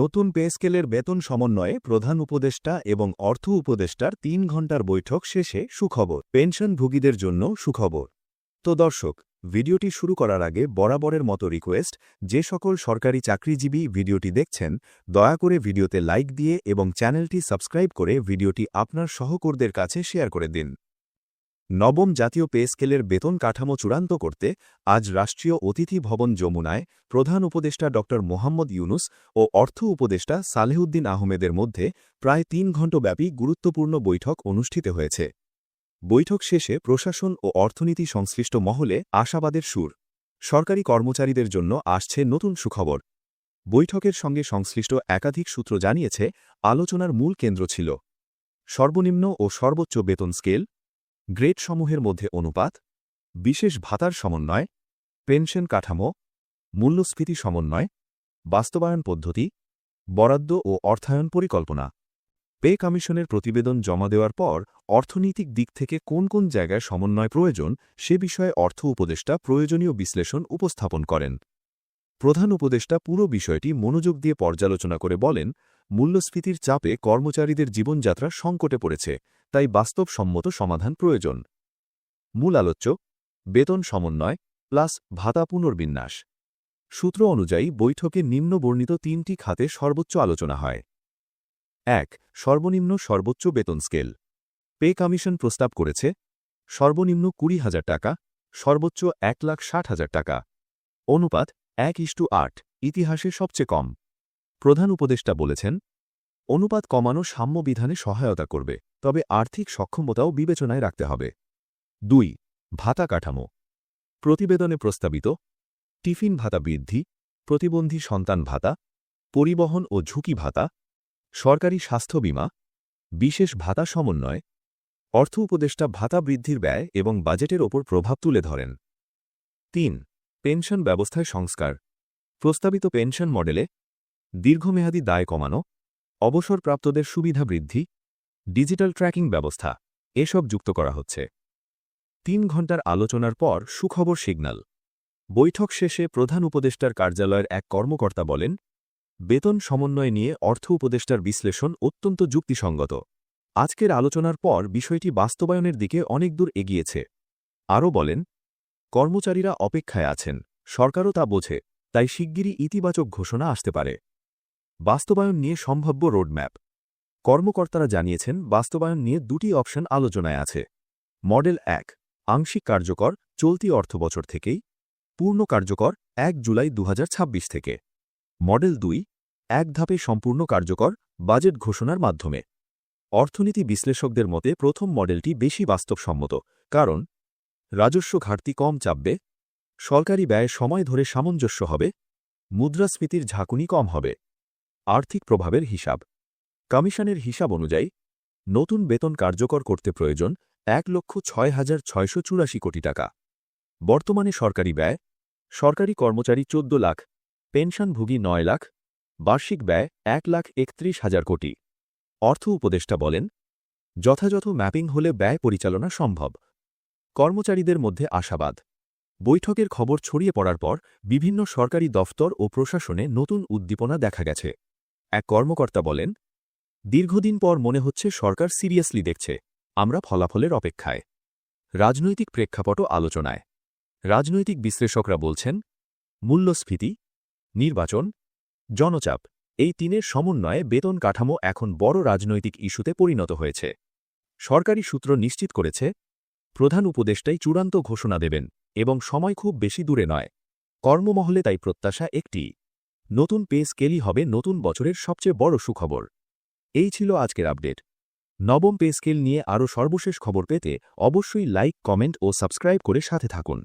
নতুন পে স্কেলের বেতন সমন্বয়ে প্রধান উপদেষ্টা এবং অর্থ উপদেষ্টার তিন ঘণ্টার বৈঠক শেষে সুখবর। পেনশনভোগীদের জন্য সুখবর। তো দর্শক, ভিডিওটি শুরু করার আগে বরাবরের মতো রিকোয়েস্ট, যে সকল সরকারি চাকরিজীবী ভিডিওটি দেখছেন, দয়া করে ভিডিওতে লাইক দিয়ে এবং চ্যানেলটি সাবস্ক্রাইব করে ভিডিওটি আপনার সহকর্দের কাছে শেয়ার করে দিন। নবম জাতীয় পে স্কেলের বেতন কাঠামো চূড়ান্ত করতে আজ রাষ্ট্রীয় অতিথি ভবন যমুনায় প্রধান উপদেষ্টা ড. মোহাম্মদ ইউনুস ও অর্থ উপদেষ্টা সালেহুদ্দিন আহমেদের মধ্যে প্রায় তিন ঘণ্টাব্যাপী গুরুত্বপূর্ণ বৈঠক অনুষ্ঠিত হয়েছে। বৈঠক শেষে প্রশাসন ও অর্থনীতি সংশ্লিষ্ট মহলে আশাবাদের সুর। সরকারি কর্মচারীদের জন্য আসছে নতুন সুখবর। বৈঠকের সঙ্গে সংশ্লিষ্ট একাধিক সূত্র জানিয়েছে, আলোচনার মূল কেন্দ্র ছিল। সর্বনিম্ন ও সর্বোচ্চ বেতন স্কেল গ্রেডসমূহের মধ্যে অনুপাত, বিশেষ ভাতার সমন্বয়, পেনশন কাঠামো, মূল্যস্ফীতি সমন্বয়, বাস্তবায়ন পদ্ধতি, বরাদ্দ ও অর্থায়ন পরিকল্পনা। পে কমিশনের প্রতিবেদন জমা দেওয়ার পর অর্থনৈতিক দিক থেকে কোন কোন জায়গায় সমন্বয় প্রয়োজন সে বিষয়ে অর্থ উপদেষ্টা প্রয়োজনীয় বিশ্লেষণ উপস্থাপন করেন। প্রধান উপদেষ্টা পুরো বিষয়টি মনোযোগ দিয়ে পর্যালোচনা করে বলেন মূল্যস্ফীতির চাপে কর্মচারীদের জীবনযাত্রা সংকটে পড়েছে, তাই বাস্তবসম্মত সমাধান প্রয়োজন। মূল আলোচ্য, বেতন সমন্বয় প্লাস ভাতা পুনর্বিন্যাস। সূত্র অনুযায়ী বৈঠকে নিম্ন বর্ণিত তিনটি খাতে সর্বোচ্চ আলোচনা হয়। এক, সর্বনিম্ন সর্বোচ্চ বেতন স্কেল। পে কমিশন প্রস্তাব করেছে, সর্বনিম্ন কুড়ি হাজার টাকা, সর্বোচ্চ এক লাখ ষাট হাজার টাকা। অনুপাত এক ইস্টু আট, ইতিহাসে সবচেয়ে কম। প্রধান উপদেষ্টা বলেছেন, অনুপাত কমানো সাম্য বিধানে সহায়তা করবে, তবে আর্থিক সক্ষমতাও বিবেচনায় রাখতে হবে। দুই, ভাতা কাঠামো। প্রতিবেদনে প্রস্তাবিত, টিফিন ভাতা বৃদ্ধি, প্রতিবন্ধী সন্তান ভাতা, পরিবহন ও ঝুঁকি ভাতা, সরকারি স্বাস্থ্য বীমা, বিশেষ ভাতা সমন্বয়, অর্থ উপদেষ্টা ভাতা বৃদ্ধির ব্যয় এবং বাজেটের ওপর প্রভাব তুলে ধরেন। তিন, পেনশন ব্যবস্থায় সংস্কার। প্রস্তাবিত পেনশন মডেলে দীর্ঘমেয়াদী দায় কমানো, অবসরপ্রাপ্তদের সুবিধা বৃদ্ধি, ডিজিটাল ট্র্যাকিং ব্যবস্থা, এসব যুক্ত করা হচ্ছে। তিন ঘণ্টার আলোচনার পর সুখবর সিগন্যাল। বৈঠক শেষে প্রধান উপদেষ্টার কার্যালয়ের এক কর্মকর্তা বলেন, বেতন সমন্বয় নিয়ে অর্থ উপদেষ্টার বিশ্লেষণ অত্যন্ত যুক্তিসঙ্গত। আজকের আলোচনার পর বিষয়টি বাস্তবায়নের দিকে অনেক দূর এগিয়েছে। আরও বলেন, কর্মচারীরা অপেক্ষায় আছেন, সরকারও তা বোঝে, তাই শিগগিরই ইতিবাচক ঘোষণা আসতে পারে। বাস্তবায়ন নিয়ে সম্ভাব্য রোডম্যাপ। কর্মকর্তারা জানিয়েছেন, বাস্তবায়ন নিয়ে দুটি অপশন আলোচনায় আছে। মডেল এক, আংশিক কার্যকর, চলতি অর্থবছর থেকেই। পূর্ণ কার্যকর, এক জুলাই দু হাজার ছাব্বিশ থেকে। মডেল দুই, এক ধাপে সম্পূর্ণ কার্যকর, বাজেট ঘোষণার মাধ্যমে। অর্থনীতি বিশ্লেষকদের মতে প্রথম মডেলটি বেশি বাস্তবসম্মত, কারণ রাজস্ব ঘাটতি কম চাপবে, সরকারি ব্যয় সময় ধরে সামঞ্জস্য হবে, মুদ্রাস্ফীতির ঝাঁকুনি কম হবে। আর্থিক প্রভাবের হিসাব। কমিশনের হিসাব অনুযায়ী, নতুন বেতন কার্যকর করতে প্রয়োজন এক লক্ষ ছয় হাজার ছয়শো চুরাশি কোটি টাকা। বর্তমানে সরকারি ব্যয়, সরকারি কর্মচারী চোদ্দ লাখ, পেনশনভোগী নয় লাখ, বার্ষিক ব্যয় এক লাখ একত্রিশ হাজার কোটি। অর্থ উপদেষ্টা বলেন, যথাযথ ম্যাপিং হলে ব্যয় পরিচালনা সম্ভব। কর্মচারীদের মধ্যে আশাবাদ। বৈঠকের খবর ছড়িয়ে পড়ার পর বিভিন্ন সরকারি দফতর ও প্রশাসনে নতুন উদ্দীপনা দেখা গেছে। এক কর্মকর্তা বলেন, দীর্ঘদিন পর মনে হচ্ছে সরকার সিরিয়াসলি দেখছে, আমরা ফলাফলের অপেক্ষায়। রাজনৈতিক প্রেক্ষাপট আলোচনায়। রাজনৈতিক বিশ্লেষকরা বলছেন, মূল্যস্ফীতি, নির্বাচন, জনচাপ, এই তিনের সমন্বয়ে বেতন কাঠামো এখন বড় রাজনৈতিক ইস্যুতে পরিণত হয়েছে। সরকারি সূত্র নিশ্চিত করেছে, প্রধান উপদেষ্টাই চূড়ান্ত ঘোষণা দেবেন এবং সময় খুব বেশি দূরে নয়। কর্মমহলে তাই প্রত্যাশা একটি। নতুন পে স্কেলই হবে নতুন বছরের সবচেয়ে বড় সুখবর। এই ছিল আজকের আপডেট। নবম পে স্কেল নিয়ে আরও সর্বশেষ খবর পেতে অবশ্যই লাইক, কমেন্ট ও সাবস্ক্রাইব করে সাথে থাকুন।